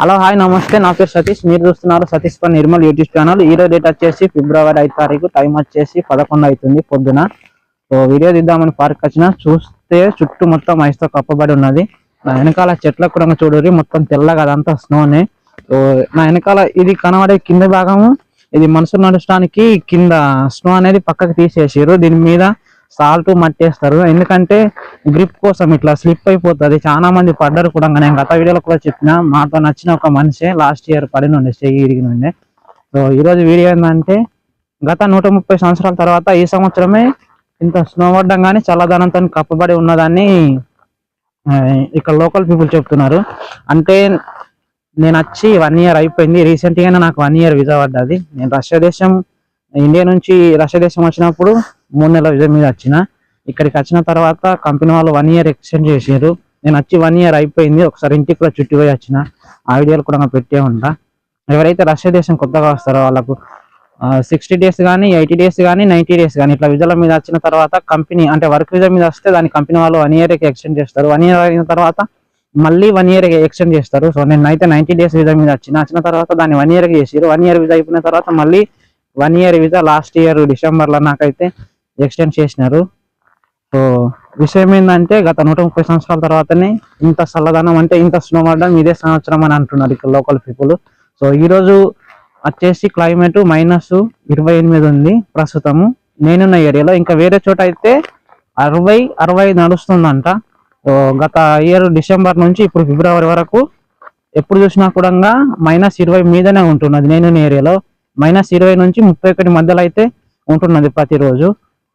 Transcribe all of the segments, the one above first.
Hello hi నమస్తే. నా పేరు సతీష్. మీరు చూస్తున్నారు సతీష్ పని నిర్మల్ యూట్యూబ్ ఛానల్. ఈ రోజు డేట్ వచ్చేసి ఫిబ్రవరి ఐదు తారీఖు. టైం వచ్చేసి పదకొండు అవుతుంది పొద్దున. సో వీడియో తీద్దామని పార్క్ వచ్చిన. చూస్తే చుట్టూ మొత్తం ఐస్తో కప్పబడి ఉన్నది. నా వెనకాల చెట్లకు కూడా చూడరు మొత్తం తెల్లగా అదంతా స్నోనే సో నా వెనకాల ఇది కనబడే కింద భాగము. ఇది మనుషులు నడచడానికి కింద స్నో అనేది పక్కకి తీసేసారు దీని మీద సాల్ట్ మట్టేస్తారు. ఎందుకంటే గ్రిప్ కోసం ఇట్లా స్లిప్ అయిపోతుంది. చాలా మంది పడ్డారు కూడా. నేను గత వీడియోలో కూడా చెప్పిన మాతో నచ్చిన ఒక మనిషి లాస్ట్ ఇయర్ పడి నుండి చెయ్యి ఇరిగి నుండి. సో ఈరోజు వీడియో ఏంటంటే గత నూట ముప్పై సంవత్సరాల తర్వాత ఈ సంవత్సరమే ఇంత స్నో పడ్డం కానీ చల్లదనంతో కప్పబడి ఉన్నదాన్ని ఇక్కడ లోకల్ పీపుల్ చెప్తున్నారు. అంటే నేను వచ్చి వన్ ఇయర్ అయిపోయింది. రీసెంట్గానే నాకు వన్ ఇయర్ వీసా పడ్డది. నేను రష్యా దేశం ఇండియా నుంచి రష్యా దేశం వచ్చినప్పుడు మూడు నెలల విజయం మీద వచ్చిన. ఇక్కడికి వచ్చిన తర్వాత కంపెనీ వాళ్ళు వన్ ఇయర్ ఎక్స్టెండ్ చేసారు నేను వచ్చి వన్ ఇయర్ అయిపోయింది. ఒకసారి ఇంటికి కూడా చుట్టి పోయి వచ్చిన. ఆ వీడియోలు కూడా నాకు పెట్టే ఉంటా. ఎవరైతే రష్యా దేశం కొత్తగా వస్తారో వాళ్ళకు సిక్స్టీ డేస్ కానీ ఎయిటీ డేస్ కానీ నైంటీ డేస్ కానీ ఇట్లా విజల మీద వచ్చిన తర్వాత కంపెనీ అంటే వర్క్ విజా మీద వస్తే దాని కంపెనీ వాళ్ళు వన్ ఇయర్ ఎక్స్టెండ్ చేస్తారు. వన్ ఇయర్ అయిన తర్వాత మళ్ళీ వన్ ఇయర్ ఎక్స్టెండ్ చేస్తారు. సో నేను అయితే నైంటీ డేస్ విజా మీద వచ్చిన. వచ్చిన తర్వాత దాన్ని వన్ ఇయర్కి చేసారు వన్ ఇయర్ విజా అయిపోయిన తర్వాత మళ్ళీ one year visa last year డిసెంబర్లో నాకైతే ఎక్స్టెండ్ చేసినారు. సో విషయం ఏంటంటే గత నూట ముప్పై సంవత్సరాల తర్వాతనే ఇంత చల్లదనం అంటే ఇంత స్నో పడడం ఇదే సంవత్సరం అని అంటున్నారు ఇక్కడ లోకల్ పీపుల్ సో ఈ రోజు వచ్చేసి క్లైమేట్ మైనస్ ఇరవై ఎనిమిది ఉంది ప్రస్తుతము. నేనున్న ఏరియాలో ఇంకా వేరే చోట అయితే అరవై అరవై నడుస్తుందంట. సో గత ఇయర్ డిసెంబర్ నుంచి ఇప్పుడు ఫిబ్రవరి వరకు ఎప్పుడు చూసినా కూడా మైనస్ ఇరవై మీదనే ఉంటున్నది నేనున్న ఏరియాలో. మైనస్ ఇరవై నుంచి ముప్పై ఒకటి మధ్యలో అయితే ఉంటున్నది ప్రతిరోజు.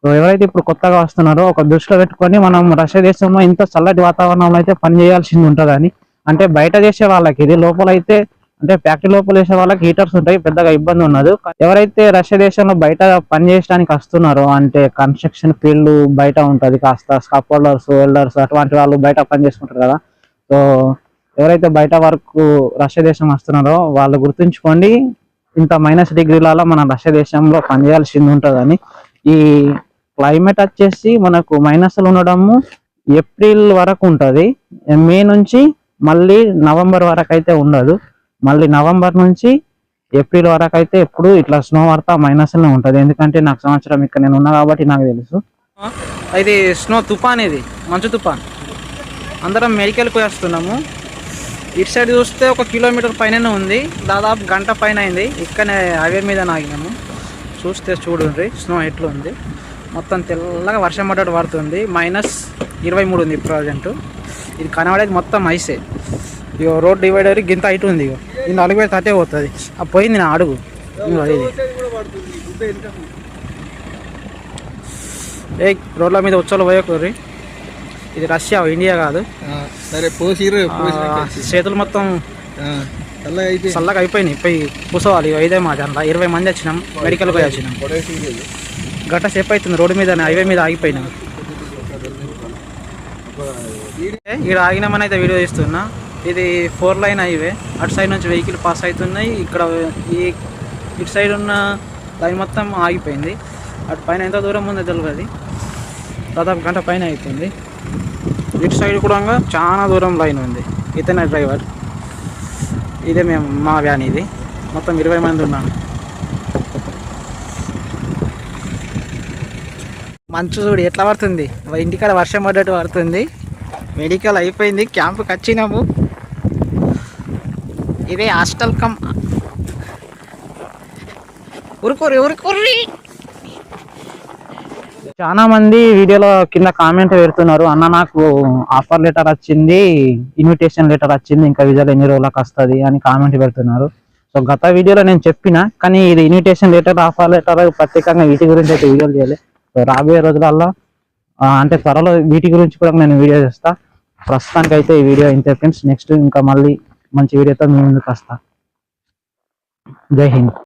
సో ఎవరైతే ఇప్పుడు కొత్తగా వస్తున్నారో ఒక దృష్టిలో పెట్టుకొని మనం రష్యా దేశంలో ఇంత చల్లటి వాతావరణంలో అయితే పని చేయాల్సింది ఉంటుందని అంటే బయట చేసే వాళ్ళకి ఇది లోపల అయితే అంటే ఫ్యాక్టరీ లోపల చేసే వాళ్ళకి హీటర్స్ ఉంటాయి పెద్దగా ఇబ్బంది ఉండదు. ఎవరైతే రష్యా దేశంలో బయట పని చేయడానికి వస్తున్నారో అంటే కన్స్ట్రక్షన్ ఫీల్డ్ బయట ఉంటది కాస్త స్కాప్ హోల్డర్స్ వెల్డర్స్ అటువంటి వాళ్ళు బయట పని చేసుకుంటారు కదా. సో ఎవరైతే బయట వరకు రష్యా దేశం వస్తున్నారో వాళ్ళు గుర్తుంచుకోండి ఇంత మైనస్ డిగ్రీలలో మన రష్యా దేశంలో పనిచేయాల్సింది ఉంటుందని. ఈ క్లైమేట్ వచ్చేసి మనకు మైనస్లు ఉండడము ఏప్రిల్ వరకు ఉంటుంది. మే నుంచి మళ్ళీ నవంబర్ వరకు అయితే ఉండదు. మళ్ళీ నవంబర్ నుంచి ఏప్రిల్ వరకు అయితే ఎప్పుడు ఇట్లా స్నో పడతా మైనస్లోనే ఉంటుంది. ఎందుకంటే నాకు సంవత్సరం ఇక్కడ నేను ఉన్నా కాబట్టి నాకు తెలుసు. ఇది స్నో తుఫాన్ ఇది మంచు తుఫాన్ అందరం మెడికల్కి వస్తున్నాము. ఇటు సైడ్ చూస్తే ఒక కిలోమీటర్ పైననే ఉంది. దాదాపు గంట పైన అయింది. ఇక్కడనే హైవే మీద ఆగినాము చూస్తే చూడండి స్నో ఎట్లా ఉంది మొత్తం తెల్లగా వర్షం పడ్డట్టు పడుతుంది. మైనస్ ఇరవై మూడు ఉంది ప్రజెంట్. ఇది కనబడేది మొత్తం ఐసే. ఇగో రోడ్ డివైడర్ గింత హైట్ ఉంది ఇక ఇది అడుగు పెడితే తటే పోతుంది. ఆ పోయింది నా అడుగు. ఏ రోడ్ల మీద ఉచ్చలు పోయకూరి ఇది రష్యా ఇండియా కాదు. సరే పోసిరు చేతులు మొత్తం చల్లగా అయిపోయినాయి. పోయి ఇగో ఇదే మా దాంట్లో. ఇరవై మంది వచ్చినాం. మెడికల్ పోయి వచ్చినాం. గంట సేపు అవుతుంది. రోడ్డు మీద హైవే మీద ఆగిపోయినాం. ఇక్కడ ఆగినామని అయితే వీడియో తీస్తున్నా. ఇది ఫోర్ లైన్ హైవే. అటు సైడ్ నుంచి వెహికల్ పాస్ అవుతున్నాయి. ఇక్కడ ఈ ఇటు సైడ్ ఉన్న లైన్ మొత్తం ఆగిపోయింది. అటు పైన ఎంత దూరం ఉందో తెలియదు దాదాపు గంట పైన అయిపోయింది. ఇటు సైడ్ కూడా చాలా దూరం లైన్ ఉంది. ఇతనే డ్రైవర్. ఇదే మేము మా వ్యాన్ ఇది. మొత్తం ఇరవై మంది ఉన్నాను మంచు చూడు ఎట్లా పడుతుంది? ఇంటికాడ వర్షం పడ్డట్టు పడుతుంది. మెడికల్ అయిపోయింది క్యాంపుకి వచ్చినాము ఇదే హాస్టల్ కమ్ ఉరుకోరు ఉరుకోర్రి చాలా మంది వీడియోలో కింద కామెంట్ పెడుతున్నారు అన్న నాకు ఆఫర్ లెటర్ వచ్చింది ఇన్విటేషన్ లెటర్ వచ్చింది ఇంకా విజాలు ఎన్ని రోజులకు వస్తుంది? అని కామెంట్ పెడుతున్నారు. సో గత వీడియోలో నేను చెప్పిన కానీ ఇది ఇన్విటేషన్ లెటర్ ఆఫర్ లెటర్ ప్రత్యేకంగా వీటి గురించి అయితే వీడియోలు చేయలేదు సో రాబోయే రోజులలో అంటే త్వరలో వీటి గురించి కూడా నేను వీడియో చేస్తా. ప్రస్తుతానికి అయితే ఈ వీడియో ఇంతే ఫ్రెండ్స్. నెక్స్ట్ ఇంకా మళ్ళీ మంచి వీడియోతో మీ ముందుకు వస్తా. జై హింద్.